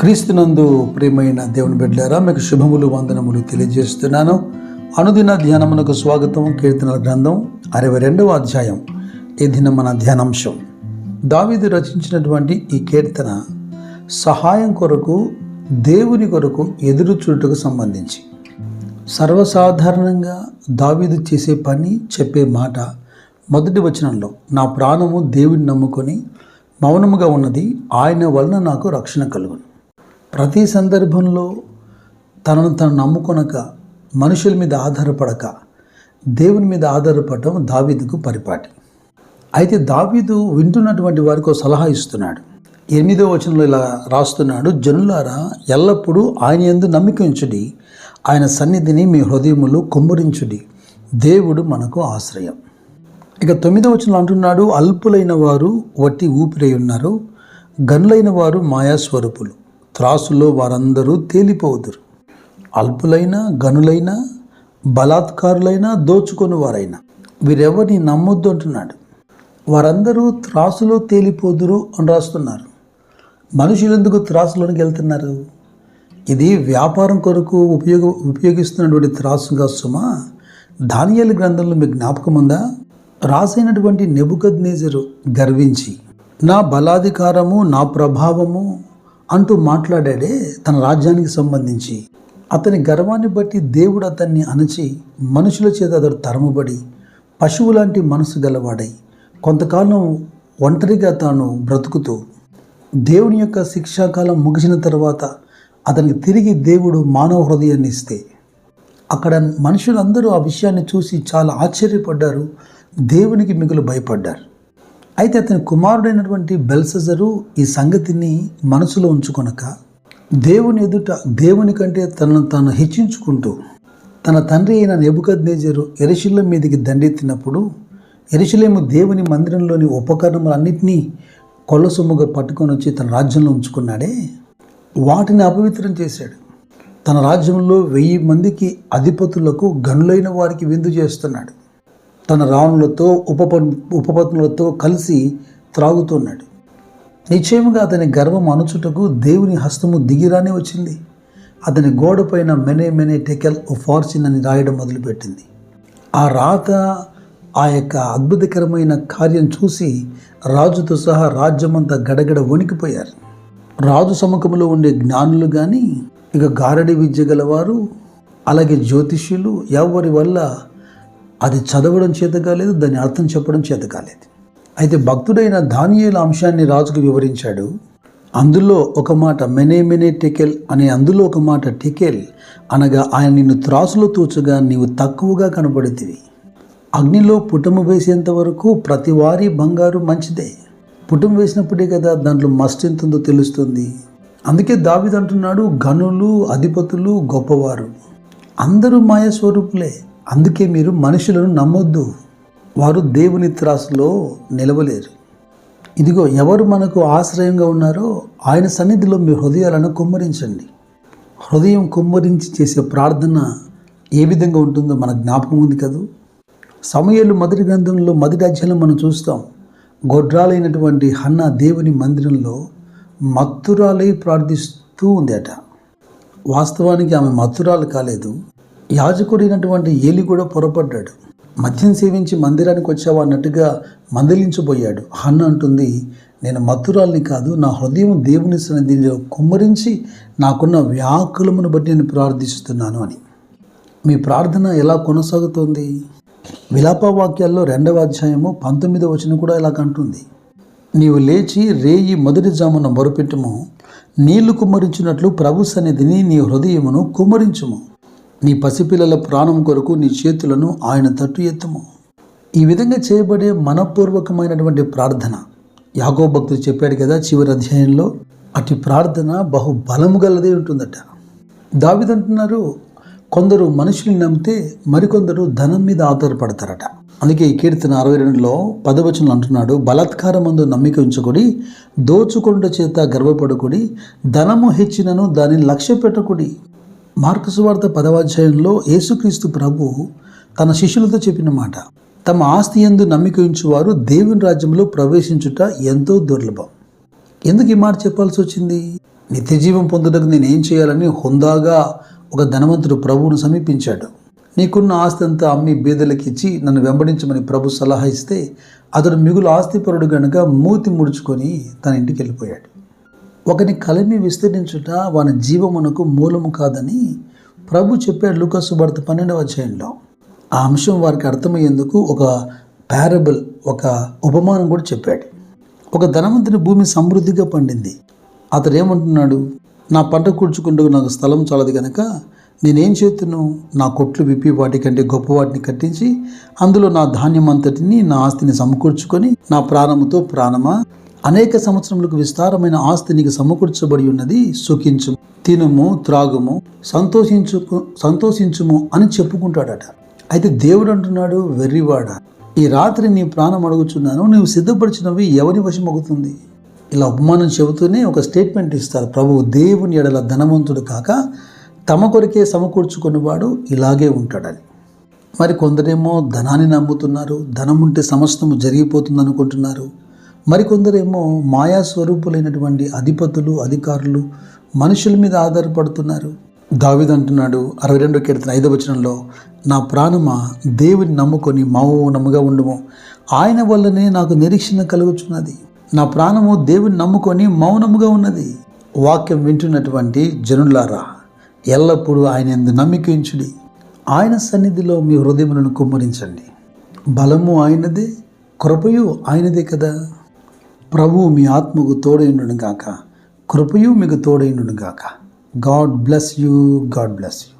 క్రీస్తునందు ప్రియమైన దేవుని బిడ్డారా మీకు శుభములు వందనములు తెలియజేస్తున్నాను. అనుదిన ధ్యానమునకు స్వాగతం కీర్తనల గ్రంథం అరవై రెండవ అధ్యాయం ఈ దినం మన ధ్యానాంశం. దావీదు రచించినటువంటి ఈ కీర్తన సహాయం కొరకు దేవుని కొరకు ఎదురు చూడటకు సంబంధించి. సర్వసాధారణంగా దావీదు చేసే పని చెప్పే మాట మొదటి వచనంలో నా ప్రాణము దేవుని నమ్ముకొని మౌనముగా ఉన్నది ఆయన వలన నాకు రక్షణ కలుగును. ప్రతి సందర్భంలో తనను తను నమ్ముకొనక మనుషుల మీద ఆధారపడక దేవుని మీద ఆధారపడటం దావీదుకు పరిపాటి. అయితే దావీదు వింటున్నటువంటి వారికి సలహా ఇస్తున్నాడు. ఎనిమిదో వచనంలో ఇలా రాస్తున్నాడు జనులారా ఎల్లప్పుడూ ఆయన ఎందు నమ్మికించుడి ఆయన సన్నిధిని మీ హృదయములు కుమ్మరించుడి. దేవుడు మనకు ఆశ్రయం. ఇక తొమ్మిదో వచనంలో అంటున్నాడు అల్పులైన వారు వట్టి ఊపిరై ఉన్నారు. గనులైన వారు మాయాస్వరూపులు. త్రాసులో వారందరూ తేలిపోదురు. అల్పులైన గనులైన బలాత్కారులైన దోచుకొని వారైనా వీరెవరిని నమ్మొద్దు అంటున్నాడు. వారందరూ త్రాసులో తేలిపోదురు అని రాస్తున్నారు. మనుషులు ఎందుకు త్రాసులోనికి వెళ్తున్నారు? ఇది వ్యాపారం కొరకు ఉపయోగ ఉపయోగిస్తున్నటువంటి త్రాసుగా సుమా ధాన్యాల గ్రంథంలో మీకు జ్ఞాపకం ఉందా రాసైనటువంటి నెబుకద్నేజరు గర్వించి నా బలాధికారము నా ప్రభావము అంటూ మాట్లాడాడే తన రాజ్యానికి సంబంధించి. అతని గర్వాన్ని బట్టి దేవుడు అతన్ని అణచి మనుషుల చేత అతడు తరమబడి పశువు లాంటి మనసు గలవాడై కొంతకాలం ఒంటరిగా తాను బ్రతుకుతూ దేవుని యొక్క శిక్షాకాలం ముగిసిన తర్వాత అతనికి తిరిగి దేవుడు మానవ హృదయాన్ని ఇస్తే. అక్కడ మనుషులందరూ ఆ విషయాన్ని చూసి చాలా ఆశ్చర్యపడ్డారు దేవునికి మిగులు భయపడ్డారు. అయితే అతని కుమారుడైనటువంటి బెల్సజరు ఈ సంగతిని మనసులో ఉంచుకొనక దేవుని ఎదుట దేవుని కంటే తనను తాను హెచ్చించుకుంటూ తన తండ్రి అయిన నెబుకద్నేజరు ఎరుశిలం మీదకి దండెత్తినప్పుడు ఎరిశిలేము దేవుని మందిరంలోని ఉపకరణములన్నింటినీ కొల్లసొమ్ముగా పట్టుకొని వచ్చి తన రాజ్యంలో ఉంచుకున్నాడే. వాటిని అపవిత్రం చేశాడు. తన రాజ్యంలో వెయ్యి మందికి అధిపతులకు గనులైన వారికి విందు చేస్తున్నాడు. తన రాణులతో ఉపప ఉపపత్నులతో కలిసి త్రాగుతున్నాడు. నిశ్చయముగా అతని గర్వం అనుచుటకు దేవుని హస్తము దిగిరానే వచ్చింది. అతని గోడపైన మెనే మెనే టెకెల్ ఫార్చిన్ అని రాయడం మొదలుపెట్టింది. ఆ రాత ఆ యొక్క అద్భుతకరమైన కార్యం చూసి రాజుతో సహా రాజ్యమంతా గడగడ వణికిపోయారు. రాజు సముఖంలో ఉండే జ్ఞానులు కానీ ఇక గారడి విద్య గలవారు అలాగే జ్యోతిష్యులు ఎవరి వల్ల అది చదవడం చేత కాలేదు దాని అర్థం చెప్పడం చేత కాలేదు. అయితే భక్తుడైన దానియేల అంశాన్ని రాజుకు వివరించాడు. అందులో ఒక మాట మెనే మెనే టెకెల్ అనే అందులో ఒక మాట టెకెల్ అనగా ఆయన నిన్ను త్రాసులో తూచగా నీవు తక్కువగా కనబడితివి. అగ్నిలో పుటము వేసేంత వరకు ప్రతి వారి బంగారు మంచిదే. పుటం వేసినప్పుడే కదా దాంట్లో మస్ట్ ఎంత ఉందో తెలుస్తుంది. అందుకే దావిదంటున్నాడు గనులు అధిపతులు గొప్పవారు. అందరూ మాయ స్వరూపులే అందుకే మీరు మనుషులను నమ్మొద్దు. వారు దేవుని త్రాసులో నిలవలేరు. ఇదిగో ఎవరు మనకు ఆశ్రయంగా ఉన్నారో ఆయన సన్నిధిలో మీ హృదయాలను కుమ్మరించండి. హృదయం కుమ్మరించి చేసే ప్రార్థన ఏ విధంగా ఉంటుందో మన జ్ఞాపకం ఉంది కదూ? సమయాలు మొదటి గ్రంథంలో మొదటి అధ్యాయంలో మనం చూస్తాం. గొడ్రాలైనటువంటి హన్న దేవుని మందిరంలో మత్తురాలై ప్రార్థిస్తూ ఉంది అట వాస్తవానికి ఆమె మత్తురాలు కాలేదు. యాజకుడైనటువంటి ఏలి కూడా పొరపడ్డాడు. మద్యం సేవించి మందిరానికి వచ్చావా అన్నట్టుగా మందలించబోయాడు. హన్న అంటుంది నేను మత్తురాల్ని కాదు నా హృదయం దేవుని సన్నిధిలో కుమ్మరించి నాకున్న వ్యాకులమును బట్టి నేను ప్రార్థిస్తున్నాను అని. మీ ప్రార్థన ఎలా కొనసాగుతోంది? విలాప వాక్యాల్లో రెండవ అధ్యాయము పంతొమ్మిదవ వచనం కూడా ఇలా కంటుంది నీవు లేచి రేయి మొదటి జామున మొరుపెట్టుము. నీళ్ళు కుమ్మరించినట్లు ప్రభు సన్నిధిని నీ హృదయమును కుమ్మరించుము. నీ పసిపిల్లల ప్రాణం కొరకు నీ చేతులను ఆయన తట్టు ఎత్తుము. ఈ విధంగా చేయబడే మనపూర్వకమైనటువంటి ప్రార్థన. యాగో భక్తుడు చెప్పాడు కదా చివరి అధ్యాయంలో అటు ప్రార్థన బహు బలము గలదే ఉంటుందట. దావిదంటున్నారు కొందరు మనుషుల్ని నమ్మితే మరికొందరు ధనం మీద ఆధారపడతారట. అందుకే ఈ కీర్తన అరవై రెండులో పదవచనం అంటున్నాడు బలాత్కారమందు నమ్మిక ఉంచుకొని దోచుకొండ చేత గర్వపడుకుడి ధనము హెచ్చినను దానిని లక్ష్య పెట్టకుడి మార్కసువార్త పదవాధ్యాయంలో యేసుక్రీస్తు ప్రభు తన శిష్యులతో చెప్పిన మాట తమ ఆస్తి ఎందు నమ్మిక ఉంచువారు దేవుని రాజ్యంలో ప్రవేశించుట ఎంతో దుర్లభం. ఎందుకు ఈ మాట చెప్పాల్సి వచ్చింది? నిత్య జీవం పొందుటకు నేను ఏం చేయాలని హుందాగా ఒక ధనవంతుడు ప్రభువును సమీపించాడు. నీకున్న ఆస్తి అంతా అమ్మి బీదలకు ఇచ్చి నన్ను వెంబడించమని ప్రభు సలహా ఇస్తే అతడు మిగులు ఆస్తిపరుడు గనుక మూతి ముడుచుకొని తన ఇంటికి వెళ్ళిపోయాడు. ఒకని కలిమి విస్తరించుట వాని జీవమునకు మూలము కాదని ప్రభు చెప్పాడు లూకసు భర్త పన్నెండవ అధ్యాయంలో. ఆ అంశం వారికి అర్థమయ్యేందుకు ఒక పారబుల్ ఒక ఉపమానం కూడా చెప్పాడు. ఒక ధనవంతుని భూమి సమృద్ధిగా పండింది. అతడు ఏమంటున్నాడు నా పంట కూర్చుకుంటూ నాకు స్థలం చాలదు కనుక నేనేం చేతును? నా కొట్లు విప్పి వాటికంటే గొప్ప వాటిని కట్టించి అందులో నా ధాన్యం అంతటిని నా ఆస్తిని సమకూర్చుకొని నా ప్రాణముతో ప్రాణమా? అనేక సంవత్సరములకు విస్తారమైన ఆస్తి నీకు సమకూర్చబడి ఉన్నది సుఖించు తినుము త్రాగుము సంతోషించుకు సంతోషించుము అని చెప్పుకుంటాడట. అయితే దేవుడు అంటున్నాడు వెర్రివాడ ఈ రాత్రి నీ ప్రాణం అడుగుచున్నాను నీవు సిద్ధపరిచినవి ఎవరి వశమవుతుంది ఇలా ఉపమానం చెబుతూనే ఒక స్టేట్మెంట్ ఇస్తారు. ప్రభువు దేవుని ఎడల ధనవంతుడు కాక తమ కొరికే సమకూర్చుకున్నవాడు ఇలాగే ఉంటాడని. మరి కొందరేమో ధనాన్ని నమ్ముతున్నారు ధనం ఉంటే సమస్తము జరిగిపోతుంది అనుకుంటున్నారు మరికొందరేమో మాయా స్వరూపులైనటువంటి అధిపతులు అధికారులు మనుషుల మీద ఆధారపడుతున్నారు. దావిద్ అంటున్నాడు అరవై రెండో కీర్తన ఐదవ వచనంలో నా ప్రాణమా దేవుని నమ్ముకొని మౌనముగా ఉండము. ఆయన వల్లనే నాకు నిరీక్షణ కలుగుచున్నది. నా ప్రాణము దేవుని నమ్ముకొని మౌనముగా ఉన్నది. వాక్యం వింటున్నటువంటి జనులారా ఎల్లప్పుడూ ఆయన ఎందు నమ్మికించుడి ఆయన సన్నిధిలో మీ హృదయములను కుమ్మరించండి. బలము ఆయనదే కృపయు ఆయనదే కదా. ప్రభువు మీ ఆత్మకు తోడైండును గాక. కృపయు మీకు తోడైండును గాక. God bless you God bless you